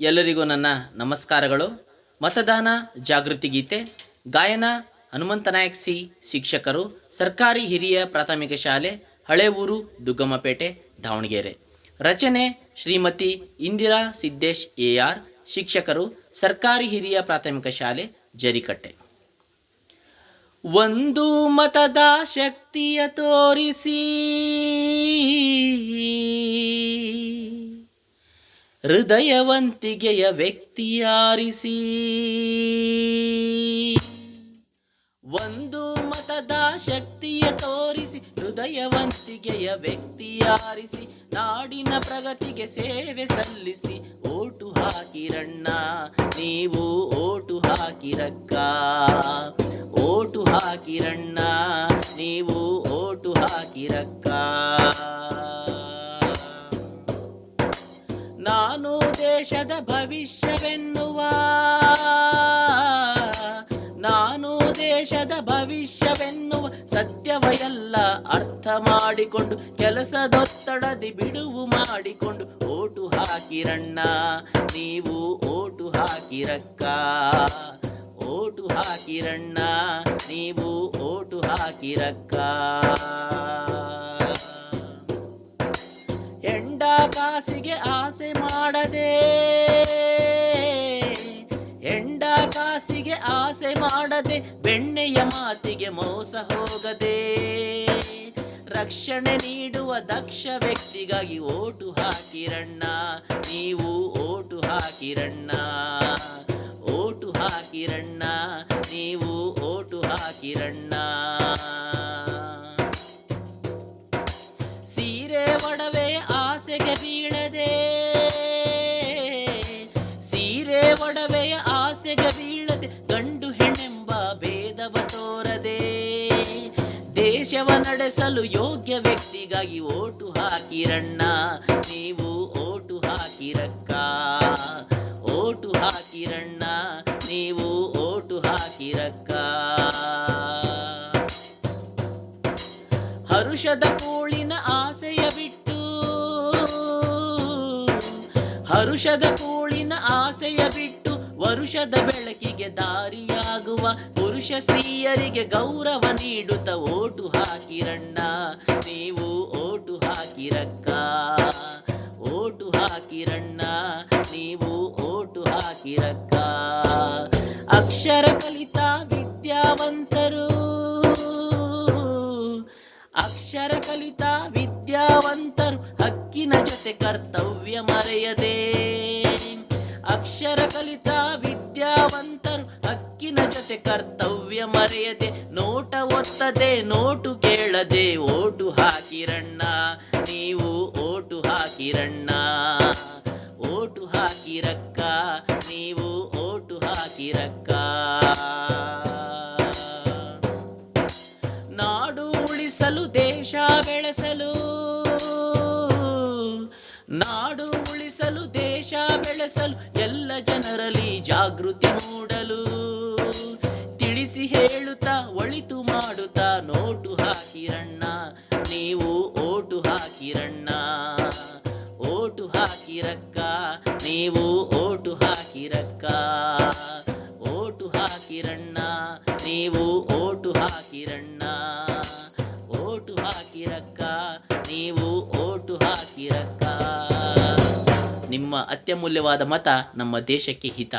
ಎಲ್ಲರಿಗೂ ನನ್ನ ನಮಸ್ಕಾರಗಳು. ಮತದಾನ ಜಾಗೃತಿ ಗೀತೆ, ಗಾಯನ, ಹನುಮಂತ ನಾಯಕ್ ಸಿ ಶಿಕ್ಷಕರು, ಸರ್ಕಾರಿ ಹಿರಿಯ ಪ್ರಾಥಮಿಕ ಶಾಲೆ, ಹಳೆ ಊರು, ದುಗ್ಗಮ್ಮಪೇಟೆ, ದಾವಣಗೆರೆ. ರಚನೆ ಶ್ರೀಮತಿ ಇಂದಿರಾ ಸಿದ್ದೇಶ್ ಎ ಆರ್ ಶಿಕ್ಷಕರು, ಸರ್ಕಾರಿ ಹಿರಿಯ ಪ್ರಾಥಮಿಕ ಶಾಲೆ, ಜರಿಕಟ್ಟೆ. ಒಂದು ಮತದ ಶಕ್ತಿಯ ತೋರಿಸಿ. ಹೃದಯವಂತಿಗೆಯ ವ್ಯಕ್ತಿಯಾರಿಸಿ. ಒಂದು ಮತದ ಶಕ್ತಿಯ ತೋರಿಸಿ, ಹೃದಯವಂತಿಗೆಯ ವ್ಯಕ್ತಿಯಾರಿಸಿ, ನಾಡಿನ ಪ್ರಗತಿಗೆ ಸೇವೆ ಸಲ್ಲಿಸಿ. ಓಟು ಹಾಕಿರಣ್ಣ ನೀವು ಓಟು ಹಾಕಿರಕ್ಕ ಓಟು ಹಾಕಿರಣ್ಣ ಭವಿಷ್ಯವೆನ್ನುವ. ನಾನು ದೇಶದ ಭವಿಷ್ಯವೆನ್ನುವ. ಸತ್ಯವಯಲ್ಲ ಅರ್ಥ ಮಾಡಿಕೊಂಡು, ಕೆಲಸದೊತ್ತಡದಿ ಬಿಡುವು ಮಾಡಿಕೊಂಡು, ಓಟು ಹಾಕಿರಣ್ಣ, ನೀವು ಓಟು ಹಾಕಿರಕ್ಕ. ಓಟು ಹಾಕಿರಣ್ಣ, ನೀವು ಓಟು ಹಾಕಿರಕ್ಕ. ಕಾಸಿಗೆ ಆಸೆ ಮಾಡದೆ ಎಂಡ ಕಾಸಿಗೆ ಆಸೆ ಮಾಡದೆ, ಬೆಣ್ಣೆಯ ಮಾತಿಗೆ ಮೋಸ ಹೋಗದೆ, ರಕ್ಷಣೆ ನೀಡುವ ದಕ್ಷ ವ್ಯಕ್ತಿಗಾಗಿ ಓಟು ಹಾಕಿರಣ್ಣ, ನೀವು ಓಟು ಹಾಕಿರಣ್ಣ. ಸೀರೆ ಒಡವೆಯ ಆಸೆಗೆ ಬೀಳದೆ ಗಂಡು ಹೆಣ್ಣೆಂಬ ಭೇದವ ತೋರದೆ, ದೇಶವ ನಡೆಸಲು ಯೋಗ್ಯ ವ್ಯಕ್ತಿಗಾಗಿ ಓಟು ಹಾಕಿರಣ್ಣ. ನೀವು ಓಟು ಹಾಕಿರಕ್ಕ, ಓಟು ಹಾಕಿರಣ್ಣ. ನೀವು ಓಟು ಹಾಕಿರಕ್ಕ. ಹರುಷದ ಕೋಳಿನ ಆಸೆಯ ಬಿಟ್ಟು, ಹರುಷದ ಕೂಳಿನ ಆಸೆಯ ಬಿಟ್ಟು ವರುಷದ ಬೆಳಕಿಗೆ ದಾರಿಯಾಗುವ ಪುರುಷ ಸ್ತ್ರೀಯರಿಗೆ ಗೌರವ ನೀಡುತ್ತ ಓಟು ಹಾಕಿರಣ್ಣ. ನೀವು ಓಟು ಹಾಕಿರಕ್ಕ. ಓಟು ಹಾಕಿರಣ್ಣ. ನೀವು ಓಟು ಹಾಕಿರಕ್ಕ. ಅಕ್ಷರ ಕಲಿತ ವಿದ್ಯಾವಂತರು. ಅಕ್ಷರ ಕಲಿತ ವಿದ್ಯಾವಂತರು. ಹಕ್ಕಿನ ಜೊತೆ ಕರ್ತವ್ಯ ಮರೆಯದೆ. ಅಕ್ಷರ ಕಲಿತ ವಿದ್ಯಾವಂತರು ಹಕ್ಕಿನ ಜೊತೆ ಕರ್ತವ್ಯ ಮರೆಯದೆ, ನೋಟ ಒತ್ತದೆ, ನೋಟು ಕೇಳದೆ, ಓಟು ಹಾಕಿರಣ್ಣ, ನೀವು ಓಟು ಹಾಕಿರಣ್ಣ, ಓಟು ಹಾಕಿರಕ್ಕ, ನೀವು ಓಟು ಹಾಕಿರಕ್ಕ. ನಾಡು ಉಳಿಸಲು, ದೇಶ ಬೆಳೆಸಲು ಜಾಗೃತಿ ಮೂಡಲು ತಿಳಿಸಿ ಹೇಳುತ್ತಾ ಒಳಿತು ಮಾಡುತ್ತಾ ನೋಟು ಹಾಕಿರಣ್ಣ ನೀವು ಓಟು ಹಾಕಿರಣ್ಣ ಓಟು ಹಾಕಿರಕ್ಕ ನೀವು ಓಟು ಹಾಕಿರಕ್ಕ ಓಟು ಹಾಕಿರಣ್ಣ ನೀವು ಓಟು ಹಾಕಿರಣ್ಣ ಓಟು ಹಾಕಿರಕ್ಕ ನೀವು ಓಟು ಹಾಕಿರಕ್ಕ ನಿಮ್ಮ ಅತ್ಯಮೂಲ್ಯವಾದ ಮತ ನಮ್ಮ ದೇಶಕ್ಕೆ ಹಿತ.